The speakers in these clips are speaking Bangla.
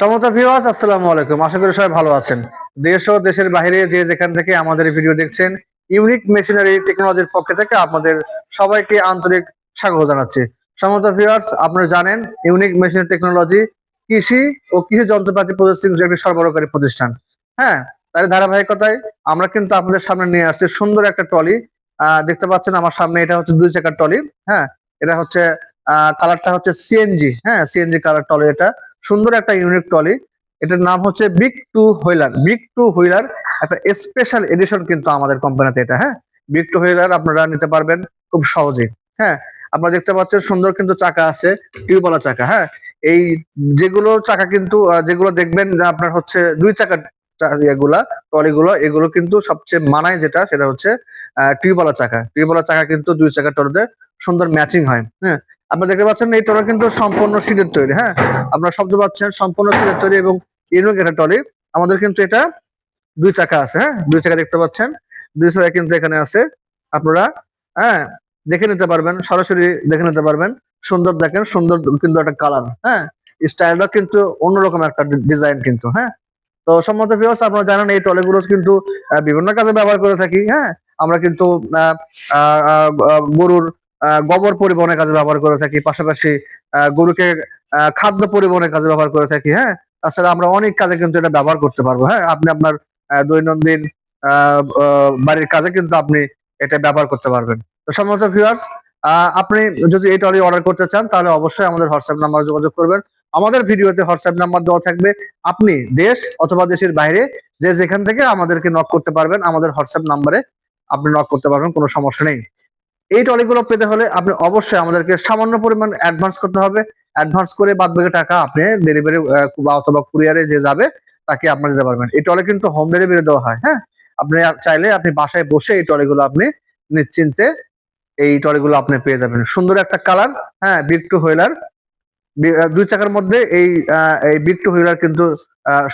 সমতা ভিউয়ার্স আসসালামু আলাইকুম। আশা করি সবাই ভালো আছেন। দেশ ও দেশের বাইরে যে যেখান থেকে আমাদের ভিডিও দেখছেন ইউনিক মেশিনারি টেকনোলজির পক্ষ থেকে আপনাদের সবাইকে আন্তরিক স্বাগত জানাচ্ছি। সমতা ভিউয়ার্স আপনারা জানেন ইউনিক মেশিনারি টেকনোলজি কৃষি ও কৃষি যন্ত্রপাতি প্রযুক্তি একটি সরবরাহকারী প্রতিষ্ঠান। হ্যাঁ তার ধারাবাহিকতায় আমরা কিন্তু আপনাদের সামনে নিয়ে আসছি সুন্দর একটা টলি দেখতে পাচ্ছেন আমার সামনে এটা হচ্ছে দুই চাকার টলি হ্যাঁ এটা হচ্ছে কালারটা হচ্ছে সিএনজি হ্যাঁ সিএনজি কালার টলি এটা। সুন্দর একটা ইউনিক ট্রলি এটার নাম হচ্ছে big two wheeler big two wheeler একটা স্পেশাল এডিশন কিন্তু আমাদের কোম্পানিতে এটা হ্যাঁ? বিগ টু হুইলার আপনারা নিতে পারবেন খুব সহজেই হ্যাঁ? আপনারা দেখতে পাচ্ছেন সুন্দর কিন্তু চাকা আছে, টিউবওয়ালা চাকা হ্যাঁ? এই যেগুলো চাকা কিন্তু যেগুলো দেখবেন আপনার হচ্ছে দুই চাকা এগুলা টলিগুলো এগুলো কিন্তু সবচেয়ে মানায় যেটা, সেটা হচ্ছে টিউবওয়ালা চাকা। টিউবওয়ালা চাকা কিন্তু দুই চাকা টলিতে সুন্দর ম্যাচিং হয়। হ্যাঁ আপনারা দেখতে পাচ্ছেন এই টলি কিন্তু সম্পূর্ণ সিটের তৈরি হ্যাঁ? আপনারা শব্দ পাচ্ছেন সম্পূর্ণ সিটের তৈরি এবং ইউনিক একটা টলি আমাদের কিন্তু এটা দুই চাকা আছে হ্যাঁ? দুই চাকা দেখতে পাচ্ছেন। দুই চাকা কিন্তু এখানে আছে। আপনারা হ্যাঁ দেখে নিতে পারবেন, সরাসরি দেখে নিতে পারবেন। সুন্দর দেখেন, সুন্দর কিন্তু একটা কালার হ্যাঁ? স্টাইলটা কিন্তু অন্যরকম একটা ডিজাইন কিন্তু হ্যাঁ? তো সম্মত ভিউয়ার্স আপনারা জানেন এই টলেগুলো কিন্তু বিভিন্ন কাজে ব্যবহার করে থাকি হ্যাঁ? আমরা কিন্তু গরুর গোবর পরিবহনের কাজে ব্যবহার করে থাকি, পাশাপাশি গরুকে খাদ্য পরিবহনের কাজে ব্যবহার করে থাকি হ্যাঁ? তাছাড়া আমরা অনেক কাজে কিন্তু এটা ব্যবহার করতে পারব হ্যাঁ? আপনি আপনার দৈনন্দিন বাড়ির কাজে কিন্তু আপনি এটা ব্যবহার করতে পারবেন। তো সম্মত ভিউয়ার্স আপনি যদি এই টলি অর্ডার করতে চান, তাহলে অবশ্যই আমাদের হোয়াটসঅ্যাপ নাম্বার যোগাযোগ করবেন। আমাদের ভিডিওতে হোয়াটসঅ্যাপ নাম্বার দেওয়া থাকবে, আপনি দেশ অথবা দেশের বাইরে যে যেখান থেকে আমাদেরকে নক করতে পারবেন, আমাদের হোয়াটসঅ্যাপ নাম্বারে আপনি নক করতে পারবেন, কোনো সমস্যা নেই। এই টলিগুলো পেতে হলে আপনি অবশ্যই আমাদেরকে সামান্য পরিমাণ অ্যাডভান্স করতে হবে। অ্যাডভান্স করে বাদ বাকি টাকা আপনি ডেলিভারি বা অথবা কুরিয়ারে যে যাবে, তাকে আপনি দিতে পারবেন। এই টলে কিন্তু হোম ডেলিভারি দেওয়া হয় হ্যাঁ? আপনি চাইলে আপনি বাসায় বসে এই টলিগুলো আপনি নিশ্চিন্তে এই টলিগুলো আপনি পেয়ে যাবেন। সুন্দর একটা কালার হ্যাঁ বিগ টু হুইলার দুই চাকার মধ্যে এই এই বিগ টু হুইলার কিন্তু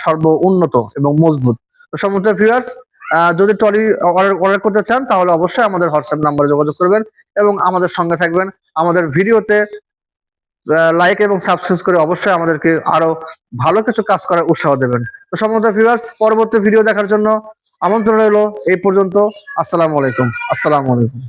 সর্ব উন্নত এবং মজবুত। সমস্ত ভিউয়ার্স যদি টলি অর্ডার করতে চান, তাহলে অবশ্যই আমাদের হোয়াটসঅ্যাপ নাম্বারে যোগাযোগ করবেন এবং আমাদের সঙ্গে থাকবেন। আমাদের ভিডিওতে লাইক এবং সাবস্ক্রাইব করে অবশ্যই আমাদেরকে আরও ভালো কিছু কাজ করার উৎসাহ দেবেন। তো সমস্ত ভিউয়ার্স পরবর্তী ভিডিও দেখার জন্য আমন্ত্রণ রইল এই পর্যন্ত। আসসালামু আলাইকুম। আসসালামু আলাইকুম।